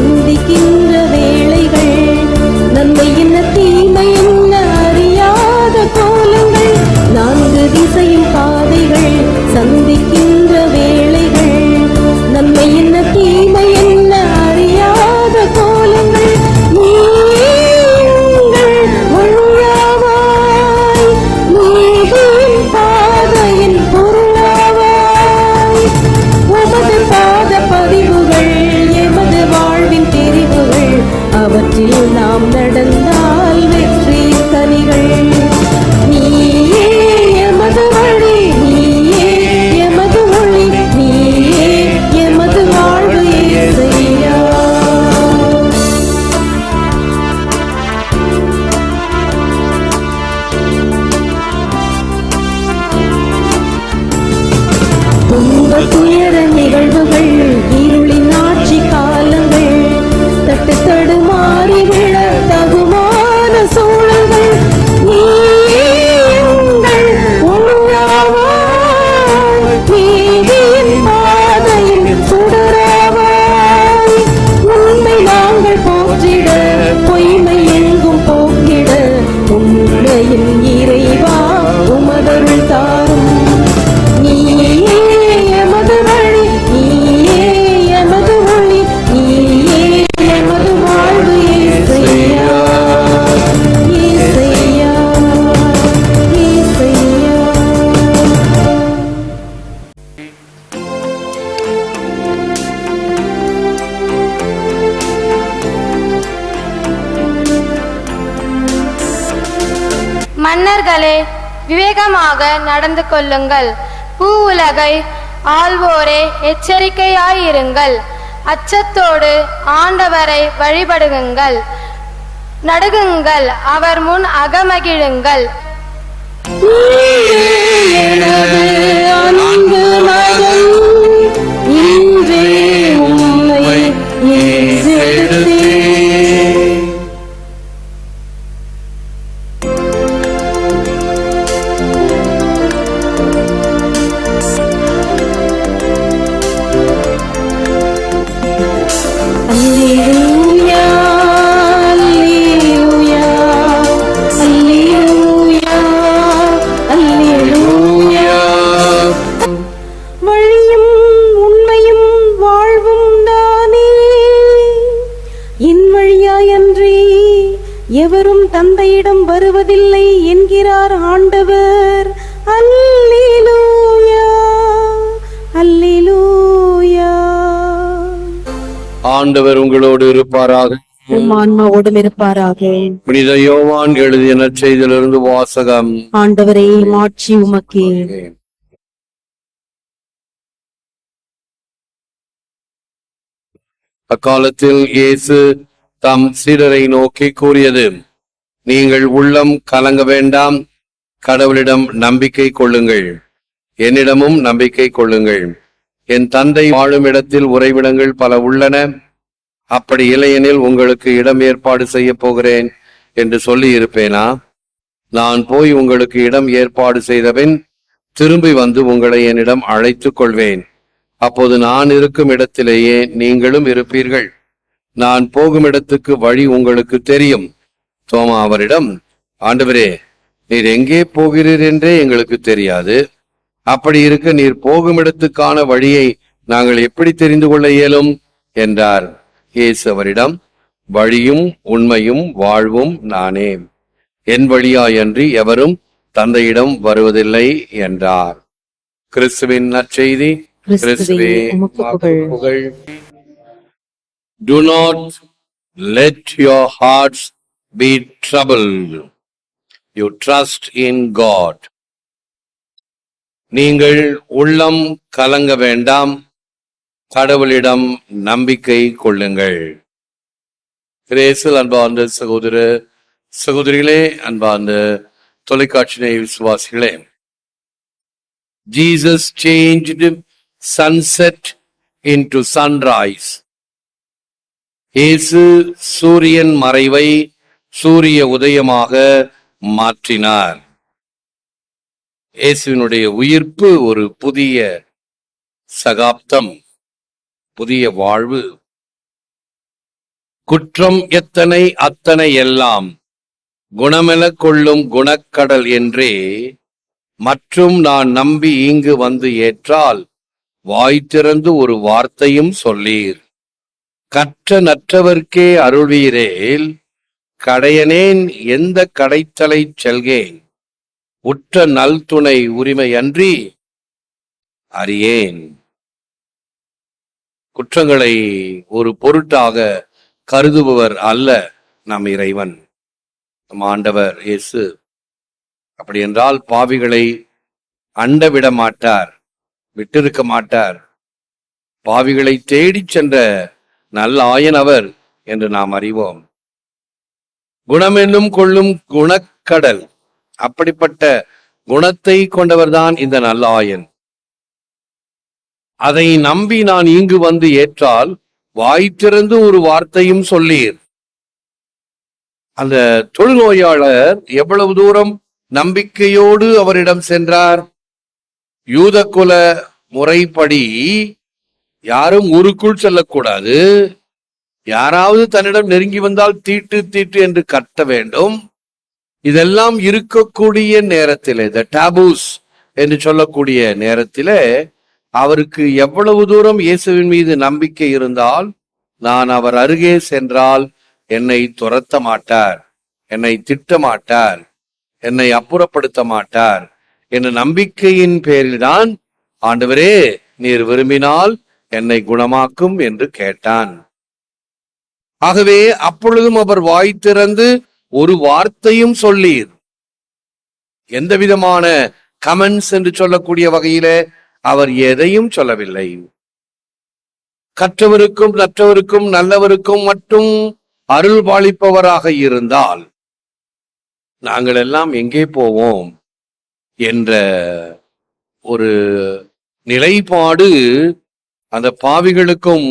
சந்திக்கின்ற விவேகமாக நடந்து கொள்ளுங்கள். பூ உலகை ஆள்வோரே எச்சரிக்கையாயிருங்கள். அச்சத்தோடு ஆண்டவரை வழிபடுங்கள். நடுகுங்கள் அவர் முன் அகமகிழுங்கள். வருவதில்லை என்கிறார் ஆண்டவர். அல்லேலூயா. அல்லேலூயா. ஆண்டவர் உங்களோடு இருப்பாராக. உம் ஆன்மாவோடும் இருப்பாராக. புனித யோவான் எழுதிய நற்செய்தியிலிருந்து வாசகம். ஆண்டவரே மாட்சி உமக்கே. அக்காலத்தில் இயேசு தம் சீடரை நோக்கி கூறியது நீங்கள் உள்ளம் கலங்க வேண்டாம். கடவுளிடம் நம்பிக்கை கொள்ளுங்கள். என்னிடமும் நம்பிக்கை கொள்ளுங்கள். என் தந்தை வாழும் இடத்தில் உறைவிடங்கள் பல உள்ளன. அப்படி இல்லையெனில் உங்களுக்கு இடம் ஏற்பாடு செய்ய போகிறேன் என்று சொல்லி இருப்பேனா நான் போய் உங்களுக்கு இடம் ஏற்பாடு செய்தபின் திரும்பி வந்து உங்களை என்னிடம் அழைத்துக் கொள்வேன். அப்போது நான் இருக்கும் இடத்திலேயே நீங்களும் இருப்பீர்கள். நான் போகும் இடத்துக்கு வழி உங்களுக்கு தெரியும். தோமா அவரிடம் ஆண்டவரே நீர் எங்கே போகிறீர் என்றே எங்களுக்கு தெரியாது. அப்படி இருக்க நீர் போகும் இடத்துக்கான வழியை நாங்கள் எப்படி தெரிந்து கொள்ள இயலும்? என்றார். இயேசு அவரிடம் வழியும் உண்மையும் வாழ்வும் நானே. என் வழியாயன்றி எவரும் தந்தையிடம் வருவதில்லை என்றார். கிறிஸ்துவின் நற்செய்தி கிறிஸ்துவே, புகழ். Do not let your hearts be troubled. You trust in God. நீங்கள் உள்ளம் கலங்க வேண்டாம் கடவுளிடம் நம்பிக்கை கொள்ளுங்கள் கிரேசில் அன்பார்ந்த சகோதர சகோதரிகளே அன்பார்ந்த தொலைக்காட்சி விசுவாசிகளே Jesus changed sunset into sunrise இயேசு சூரியன் மறைவை சூரிய உதயமாக மாற்றினார். இயேசுவினுடைய உயிர்ப்பு ஒரு புதிய சகாப்தம் புதிய வாழ்வு. குற்றம் எத்தனை அத்தனை எல்லாம் குணமெனக் கொள்ளும் குணக்கடல் என்றே மற்றும் நான் நம்பி இங்கு வந்து ஏற்றால் வாய் திறந்து ஒரு வார்த்தையும் சொல்லீர். கற்ற நற்றவர்க்கே அருள்வீரேல் கடையனேன் எந்த கடைத்தலை செல்கேன்? உற்ற நல்துணை உரிமையன்றி அறியேன். குற்றங்களை ஒரு பொருட்டாக கருதுபவர் அல்ல நம் இறைவன். நம் ஆண்டவர் இயேசு. அப்படி என்றால் பாவிகளை அண்ட விட மாட்டார் விட்டிருக்க மாட்டார். பாவிகளை தேடிச் சென்ற நல்ல ஆயனவர் அவர் என்று நாம் அறிவோம். குணமென்னும் கொள்ளும் குணக்கடல். அப்படிப்பட்ட குணத்தை கொண்டவர்தான் இந்த நல்லாயன். அதை நம்பி நான் இங்கு வந்து ஏற்றால் வாய் திறந்து ஒரு வார்த்தையும் சொல்லீர். அந்த தொழுநோயாளர் எவ்வளவு தூரம் நம்பிக்கையோடு அவரிடம் சென்றார்? யூதகுல முறைப்படி யாரும் ஊருக்குள் செல்லக்கூடாது. யாராவது தன்னிடம் நெருங்கி வந்தால் தீட்டு தீட்டு என்று கட்ட வேண்டும். இதெல்லாம் இருக்கக்கூடிய நேரத்திலே த டாபூஸ் என்று சொல்லக்கூடிய நேரத்திலே அவருக்கு எவ்வளவு தூரம் இயேசுவின் மீது நம்பிக்கை இருந்தால் நான் அவர் அருகே சென்றால் என்னை துரத்த மாட்டார் என்னை திட்ட மாட்டார் என்னை அப்புறப்படுத்த மாட்டார் என்ற நம்பிக்கையின் பேரில்தான் ஆண்டவரே நீர் விரும்பினால் என்னை குணமாக்கும் என்று கேட்டான். ஆகவே அப்பொழுதும் அவர் வாய் திறந்து ஒரு வார்த்தையும் சொல்லீர். எந்த விதமான கமெண்ட்ஸ் என்று சொல்லக்கூடிய வகையில அவர் எதையும் சொல்லவில்லை. கற்றவருக்கும் நற்றவருக்கும் நல்லவருக்கும் மட்டும் அருள் பாலிப்பவராக இருந்தால் நாங்கள் எல்லாம் எங்கே போவோம் என்ற ஒரு நிலைப்பாடு அந்த பாவிகளுக்கும்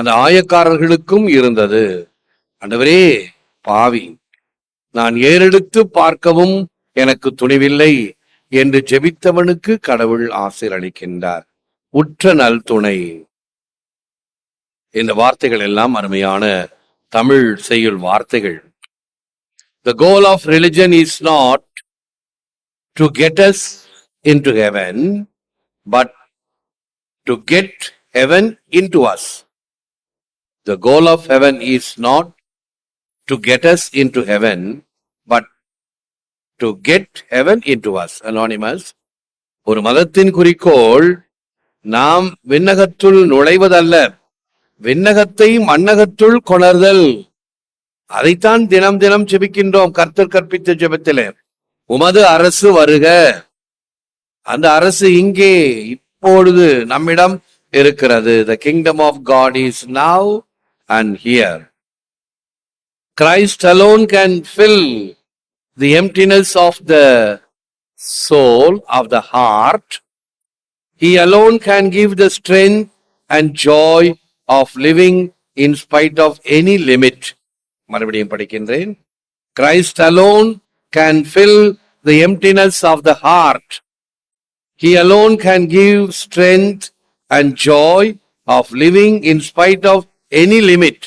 அந்த ஆயக்காரர்களுக்கும் இருந்தது. அண்டவரே பாவி நான் ஏறெடுத்து பார்க்கவும் எனக்கு துணிவில்லை என்று ஜெபித்தவனுக்கு கடவுள் ஆசீரளிக்கின்றார் உற்ற நல் துணை. இந்த வார்த்தைகள் எல்லாம் அருமையான தமிழ் செய்யுள் வார்த்தைகள். The goal of religion is not to get us into heaven but to get heaven into us The goal of heaven is not to get us into heaven, but to get heaven into us. Anonymous. ஒரு மதத்தின் குறிக்கோள் நாம் விண்ணகத்துள் நுழைவதல்ல. விண்ணகத்தை மண்ணகத்துள் கொணர்தல். அதைத்தான் தினம் தினம் ஜெபிக்கின்றோம் கர்த்தர் கற்பித்த ஜெபத்திலே. உமது அரசு வருக. அந்த அரசு இங்கே இப்பொழுது நம்மிடம் இருக்கிறது. The kingdom of God is now and here Christ alone can fill the emptiness of the soul of the heart he alone can give the strength and joy of living in spite of any limit மறுபடியும் படிக்கின்றேன் Christ alone can fill the emptiness of the heart he alone can give strength and joy of living in spite of any limit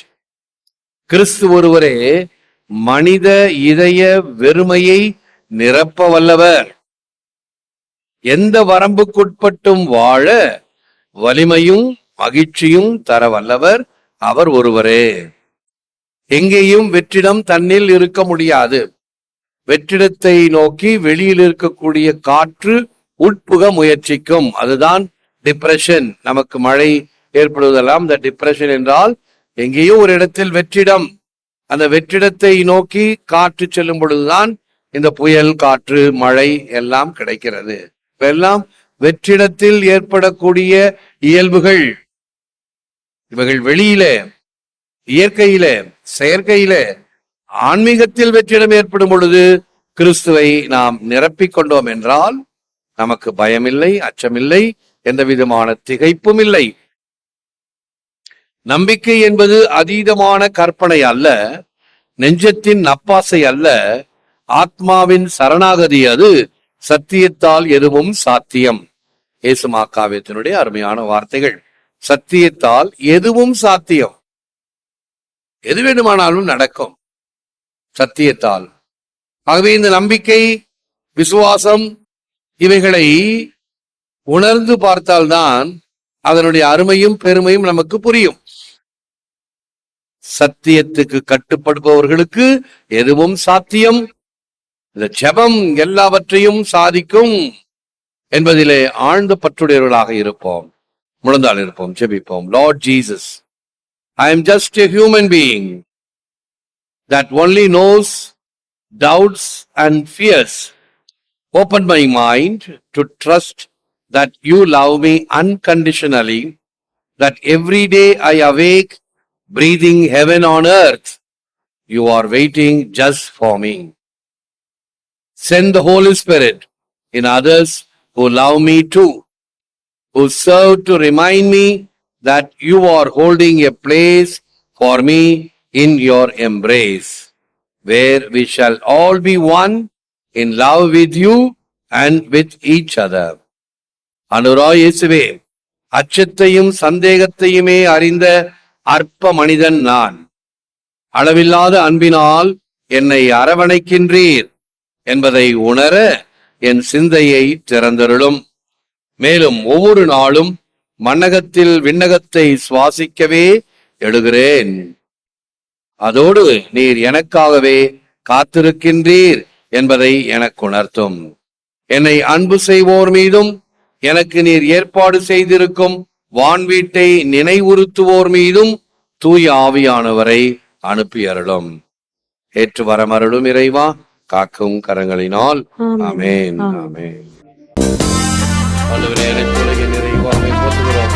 கிறிஸ்து ஒருவரே மனித இதய வெறுமையை நிரப்ப வல்லவர் எந்த வரம்புக்குட்பட்டும் வாழ வலிமையும் மகிழ்ச்சியும் தர வல்லவர் அவர் ஒருவரே. எங்கேயும் வெற்றிடம் தன்னில் இருக்க முடியாது. வெற்றிடத்தை நோக்கி வெளியில் இருக்கக்கூடிய காற்று உட்புக முயற்சிக்கும். அதுதான் டிப்ரெஷன் நமக்கு மழை ஏற்படுவதெல்லாம் இந்த டிப்ரெஷன் என்றால் எங்கேயோ ஒரு இடத்தில் வெற்றிடம். அந்த வெற்றிடத்தை நோக்கி காற்று செல்லும் பொழுதுதான் இந்த புயல் காற்று மழை எல்லாம் கிடைக்கிறது. எல்லாம் வெற்றிடத்தில் ஏற்படக்கூடிய இயல்புகள். இவைகள் வெளியில இயற்கையிலே செயற்கையிலே ஆன்மீகத்தில் வெற்றிடம் ஏற்படும் பொழுது கிறிஸ்துவை நாம் நிரப்பிக் கொண்டோம் என்றால் நமக்கு பயமில்லை அச்சமில்லை எந்த விதமான திகைப்பும் இல்லை. நம்பிக்கை என்பது அதீதமான கற்பனை அல்ல நெஞ்சத்தின் நப்பாசை அல்ல ஆத்மாவின் சரணாகதி அது சத்தியத்தால் எதுவும் சாத்தியம். இயேசுமா காவியத்தினுடைய அருமையான வார்த்தைகள் சத்தியத்தால் எதுவும் சாத்தியம். எது வேண்டுமானாலும் நடக்கும். சத்தியத்தால். ஆகவே இந்த நம்பிக்கை விசுவாசம் இவைகளை உணர்ந்து பார்த்தால்தான் அதனுடைய அருமையும் பெருமையும் நமக்கு புரியும். சத்தியத்துக்கு கட்டுப்படுபவர்களுக்கு எதுவும் சாத்தியம்? இந்த ஜெபம் எல்லாவற்றையும் சாதிக்கும் என்பதிலே ஆழ்ந்த பற்றுடையவர்களாக இருப்போம். முழந்தால் இருப்போம் ஜெபிப்போம். Lord Jesus I am just a human being that only knows doubts and fears open my mind to trust that you love me unconditionally, that every day I awake breathing heaven on earth. You are waiting just for me. Send the Holy Spirit in others who love me too, who serve to remind me that you are holding a place for me in your embrace, where we shall all be one in love with you and with each other. அனுரா இயேசுவே அச்சத்தையும் சந்தேகத்தையுமே அறிந்த அற்ப மனிதன் நான். அளவில்லாத அன்பினால் என்னை அரவணைக்கின்றீர் என்பதை உணர என் சிந்தையை திறந்தருளும். மேலும் ஒவ்வொரு நாளும் மன்னகத்தில் விண்ணகத்தை சுவாசிக்கவே எழுகிறேன். அதோடு நீர் எனக்காகவே காத்திருக்கின்றீர் என்பதை எனக்கு உணர்த்தும் என்னை அன்பு செய்வோர் மீதும் எனக்கு நீர் ஏற்பாடு செய்திருக்கும் வான் வீட்டை நினைவுறுத்துவோர் மீதும் தூய ஆவியானவரை அனுப்பி அருளும். ஏற்று வரமருளும் இறைவா காக்கும் கரங்களினால். உம்மை போற்றுகிறோம்.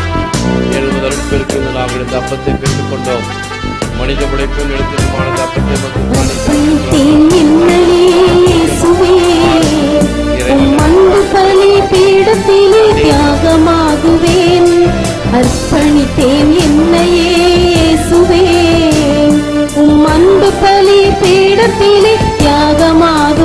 எழுபது அருட்பெருக்கில் நாம் இருந்த அப்பத்தை பெற்றுக் கொண்டோம். மனித உழைப்பும் எழுத்திலுமான அப்பத்தை மக்கள் பலி தியாகமாகுவேன். அர்ப்பணித்தேன் என்னையே சுவே உம் அன்பு பலி பீடத்திலே தியாகமாக